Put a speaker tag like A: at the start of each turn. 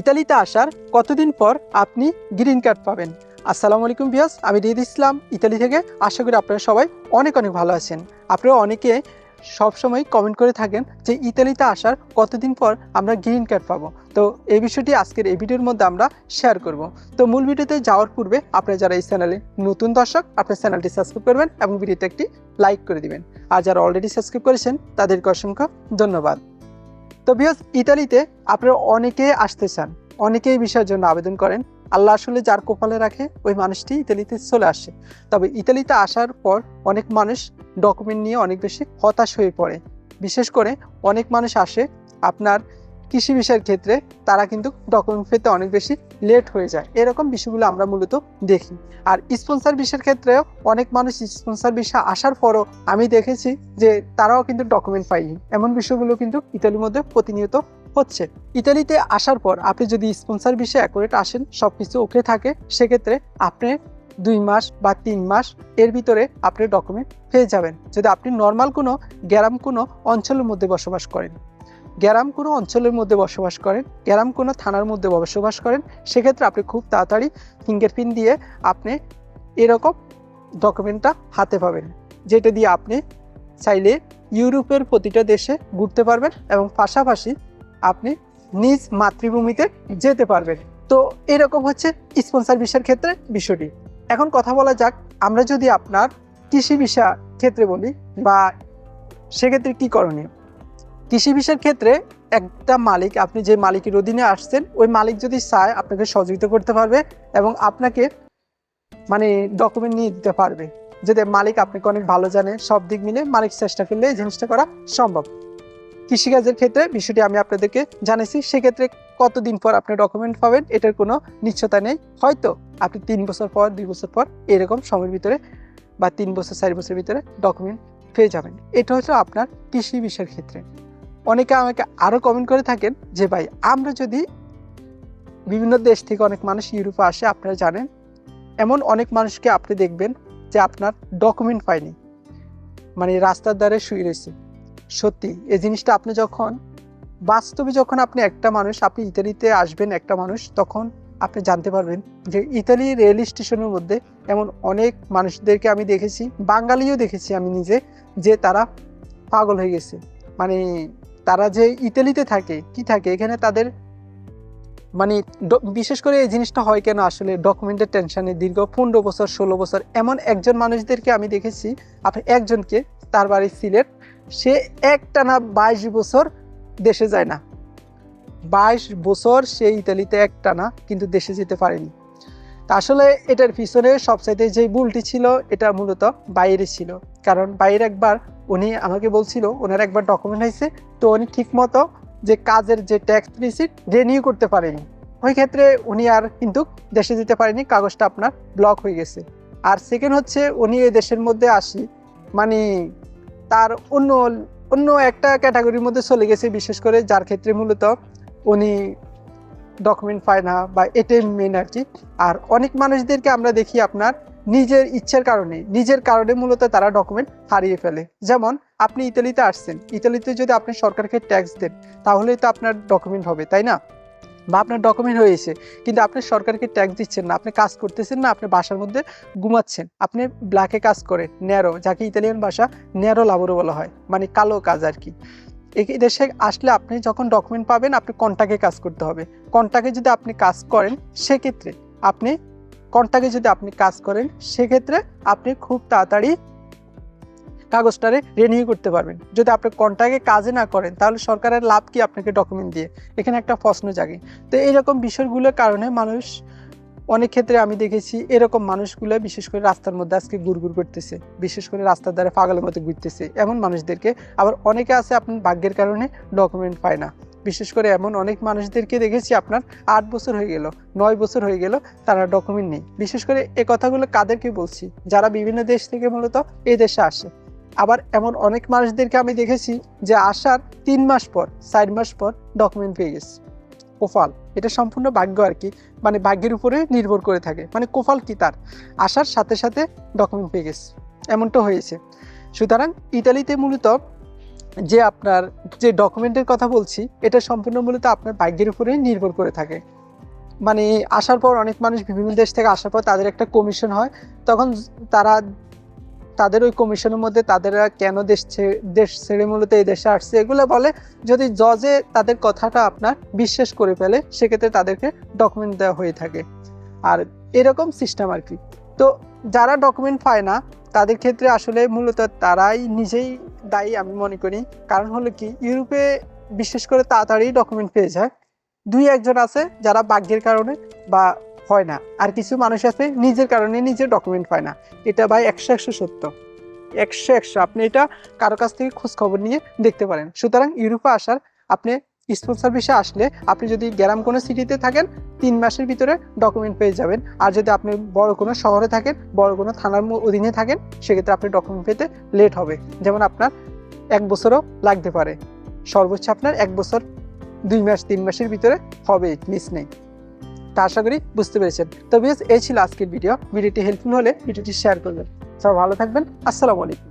A: ইতালিতে আসার কতদিন পর আপনি গ্রিন কার্ড পাবেন। আসসালামু আলাইকুম বিয়াস আমি রিদ ইসলাম, ইতালি থেকে। আশা করি আপনারা সবাই অনেক অনেক ভালো আছেন। আপনারা অনেকে সবসময় কমেন্ট করে থাকেন যে ইতালিতে আসার কতদিন পর আমরা গ্রিন কার্ড পাবো। তো এই বিষয়টি আজকের এই ভিডিওর মধ্যে আমরা শেয়ার করব। তো মূল ভিডিওতে যাওয়ার পূর্বে আপনারা যারা এই চ্যানেলে নতুন দর্শক, আপনার চ্যানেলটি সাবস্ক্রাইব করবেন এবং ভিডিওতে একটি লাইক করে দিবেন। আর যারা অলরেডি সাবস্ক্রাইব করেছেন, তাদেরকে অসংখ্য ধন্যবাদ। তো বিহস ইতালিতে আপনারা অনেকে আসতে চান, অনেকেই বিষয়ের জন্য আবেদন করেন। আল্লাহ আসলে যার কপালে রাখে, ওই মানুষটি ইতালিতে চলে আসে। তবে ইতালিতে আসার পর অনেক মানুষ ডকুমেন্ট নিয়ে অনেক বেশি হতাশ হয়ে পড়ে। বিশেষ করে অনেক মানুষ আসে আপনার কৃষি বিষয়ের ক্ষেত্রে তারা কিন্তু ডকুমেন্ট পেতে অনেক বেশি লেট হয়ে যায়। এরকম বিষয়গুলো আমরা মূলত দেখি। আর স্পন্সার বিষয়ের ক্ষেত্রেও অনেক মানুষ স্পন্সার বিষয় আসার পরও আমি দেখেছি যে তারাও কিন্তু ডকুমেন্ট পাইনি এমন বিষয়গুলো কিন্তু ইতালির মধ্যে প্রতিনিয়ত হচ্ছে। ইতালিতে আসার পর আপনি যদি স্পন্সার বিষয়ে অ্যাকুরেট আসেন সব কিছু ওকে থাকে, সেক্ষেত্রে আপনি দুই মাস বা তিন মাস এর ভিতরে আপনি ডকুমেন্ট পেয়ে যাবেন। যদি আপনি নর্মাল কোনো, গ্রাম কোনো অঞ্চলের মধ্যে বসবাস করেন। গ্যারাম কোনো অঞ্চলের মধ্যে বসবাস করেন, গ্যারাম কোনো থানার মধ্যে বসবাস করেন, সেক্ষেত্রে আপনি খুব তাড়াতাড়ি ফিঙ্গারপ্রিন্ট দিয়ে আপনি এরকম ডকুমেন্টটা হাতে পাবেন, যেটা দিয়ে আপনি চাইলে ইউরোপের প্রতিটা দেশে ঘুরতে পারবেন এবং পাশাপাশি আপনি নিজ মাতৃভূমিতে যেতে পারবেন। তো এরকম হচ্ছে স্পন্সার বিষয়ের ক্ষেত্রে বিষয়টি। এখন কথা বলা যাক, আমরা যদি আপনার কৃষি বিষয় ক্ষেত্রে বলি বা সেক্ষেত্রে কি করণীয়? কৃষি বিষয়ের ক্ষেত্রে একটা মালিক, আপনি যে মালিকের অধীনে আসছেন, ওই মালিক যদি চায়, আপনাকে সহযোগিতা করতে পারবে এবং আপনাকে মানে ডকুমেন্ট নিয়ে দিতে পারবে যদি মালিক আপনাকে অনেক ভালো জানে, সব দিক মিলে মালিক চেষ্টা করলে এই জিনিসটা করা সম্ভব। কৃষিকাজের ক্ষেত্রে বিষয়টি আমি আপনাদেরকে জানাইছি, সেক্ষেত্রে কতদিন পর আপনি ডকুমেন্ট পাবেন, এটার কোনো নিশ্চয়তা নেই। হয়তো আপনি তিন বছর পর, দুই বছর পর এরকম সময়ের ভিতরে বা তিন বছর, চার বছরের ভিতরে ডকুমেন্ট পেয়ে যাবেন। এটা হচ্ছে আপনার কৃষি বিষয়ের ক্ষেত্রে। অনেকে আমাকে আরও কমেন্ট করে থাকেন যে, ভাই, আমরা যদি বিভিন্ন দেশ থেকে অনেক মানুষ ইউরোপে আসে, আপনারা জানেন, এমন অনেক মানুষকে আপনি দেখবেন যে আপনার ডকুমেন্ট পায়নি। মানে রাস্তার দ্বারে শুয়ে রয়েছে। সত্যি, এই জিনিসটা আপনি যখন, বাস্তবে যখন আপনি একটা মানুষ, আপনি ইতালিতে আসবেন একটা মানুষ, তখন আপনি জানতে পারবেন যে, ইতালি রেল স্টেশনের মধ্যে এমন অনেক মানুষদেরকে আমি দেখেছি, বাঙালিও দেখেছি আমি নিজে, যে তারা পাগল হয়ে গেছে। মানে তারা যে ইতালিতে থাকে, কি থাকে, এখানে তাদের মানে বিশেষ করে এই জিনিসটা হয় কেন আসলে ডকুমেন্টের টেনশানে দীর্ঘ পনেরো বছর, ষোলো বছর, এমন একজন মানুষদেরকে আমি দেখেছি, আপনি একজনকে, তার বাড়ি সিলেট, সে একটানা বাইশ বছর দেশে যায় না। বাইশ বছর সে ইতালিতে একটানা কিন্তু দেশে যেতে পারেনি। তা আসলে এটার পিছনে সবচাইতে যে ভুলটি ছিল, এটা মূলত বাইরে ছিল। কারণ বাইরে একবার উনি আমাকে বলছিল, ওনার একবার ডকুমেন্ট হয়েছে, তো উনি ঠিক মতো যে কাজের যে ট্যাক্স রিসিট রেনিউ করতে পারেনি। ওই ক্ষেত্রে উনি আর কিন্তু দেশে যেতে পারেনি, কাগজটা আপনার ব্লক হয়ে গেছে। আর সেকেন্ড হচ্ছে, উনি এই দেশের মধ্যে আসি মানে তার অন্য অন্য একটা ক্যাটাগরির মধ্যে চলে গেছে, বিশেষ করে যার ক্ষেত্রে মূলত উনি ডকুমেন্ট পায় না বা এটাই মেন আর কি। আর অনেক মানুষদেরকে আমরা দেখি আপনার নিজের ইচ্ছার কারণে, নিজের কারণে মূলত তারা ডকুমেন্ট হারিয়ে ফেলে। যেমন আপনি ইতালিতে আসছেন, ইতালিতে যদি আপনি সরকারকে ট্যাক্স দেন, তাহলেই তো আপনার ডকুমেন্ট হবে, তাই না? বা আপনার ডকুমেন্ট হয়েছে, কিন্তু আপনি সরকারকে ট্যাক্স দিচ্ছেন না, আপনি কাজ করতেছেন না, আপনি বাসার মধ্যে ঘুমাচ্ছেন, আপনি ব্ল্যাকে কাজ করেন ন্যারো যাকে ইতালিয়ান ভাষা ন্যারো লাবোরও বলা হয় মানে কালো কাজ আর কি। দেশে আসলে আপনি যখন ডকুমেন্ট পাবেন, আপনি কন্টাকে কাজ করতে হবে। কন্টাকে যদি আপনি কাজ করেন, সেক্ষেত্রে আপনি কন্টাকে যদি আপনি কাজ করেন, সেক্ষেত্রে আপনি খুব তাড়াতাড়ি কাগজটারে রেনিউ করতে পারবেন। যদি আপনি কন্টাকে কাজে না করেন, তাহলে সরকারের লাভ কি আপনাকে ডকুমেন্ট দিয়ে? এখানে একটা প্রশ্ন জাগে। তো এইরকম বিষয়গুলোর কারণে মানুষ অনেক ক্ষেত্রে আমি দেখেছি এরকম মানুষগুলো বিশেষ করে রাস্তার মধ্যে আজকে গুড়গুড় করতেছে, বিশেষ করে রাস্তার দ্বারা পাগলের মতো ঘুরতেছে। এমন মানুষদেরকে আবার অনেকে আছে আপনার ভাগ্যের কারণে ডকুমেন্ট পায় না। বিশেষ করে এমন অনেক মানুষদেরকে দেখেছি আপনার আট বছর হয়ে গেল, নয় বছর হয়ে গেল তারা ডকুমেন্ট নেই। বিশেষ করে এ কথাগুলো কাদেরকে বলছি? যারা বিভিন্ন দেশ থেকে মূলত এই দেশে আসে। আবার এমন অনেক মানুষদেরকে আমি দেখেছি যে আসার তিন মাস পর, চার মাস পর ডকুমেন্ট পেয়ে গেছে। কোফাল। এটা সম্পূর্ণ ভাগ্য আর কি। মানে ভাগ্যের উপরে নির্ভর করে থাকে। মানে কোফাল কি তার? আসার সাথে সাথে ডকুমেন্ট পেয়ে গেছে। এমনটা হয়েছে। সুতরাং ইতালিতে মূলত যে আপনার যে ডকুমেন্টের কথা বলছি, এটা সম্পূর্ণ মূলত আপনার ভাগ্যের উপরেই নির্ভর করে থাকে। মানে আসার পর অনেক মানুষ বিভিন্ন দেশ থেকে আসার পর তাদের একটা কমিশন হয়। তখন তারা তাদের ওই কমিশনের মধ্যে তাদের কেন দেশ দেশ ছেড়ে মূলত এই দেশে আসছে এগুলো বলে যদি জজে তাদের কথাটা আপনার বিশ্বাস করে ফেলে, সেক্ষেত্রে তাদেরকে ডকুমেন্ট দেওয়া হয়ে থাকে। আর এরকম সিস্টেম আর কি। তো যারা ডকুমেন্ট পায় না, তাদের ক্ষেত্রে আসলে মূলত তারাই নিজেই দায়ী আমি মনে করি। কারণ হলো কি, ইউরোপে বিশেষ করে তাড়াতাড়ি ডকুমেন্ট পেয়ে যায়। দুই একজন আছে যারা ভাগ্যের কারণে বা হয় না। আর কিছু মানুষ আছে, নিজের কারণে নিজের ডকুমেন্ট পায় না। এটা ভাই একশো একশো সত্য। একশো একশো। আপনি এটা কারও কাছ থেকে খোঁজ খবর নিয়ে দেখতে পারেন। সুতরাং ইউরোপে আসার আপনি স্পন্সর বিষয়ে আসলে আপনি যদি গ্রাম কোনো সিটিতে থাকেন, তিন মাসের ভিতরে ডকুমেন্ট পেয়ে যাবেন। আর যদি আপনি বড় কোনো শহরে থাকেন, বড় কোনো থানার অধীনে থাকেন, সেক্ষেত্রে আপনি ডকুমেন্ট পেতে লেট হবে। যেমন আপনার এক বছরও লাগতে পারে। সর্বোচ্চ আপনার এক বছর, দুই মাস, তিন মাসের ভিতরে হবে মিস নেই। তা আশা করি বুঝতে পেরেছেন। তো বেশ এই ছিল আজকের ভিডিও। ভিডিওটি হেল্পফুল হলে ভিডিওটি শেয়ার করবেন। সব ভালো থাকবেন। আসসালামু আলাইকুম।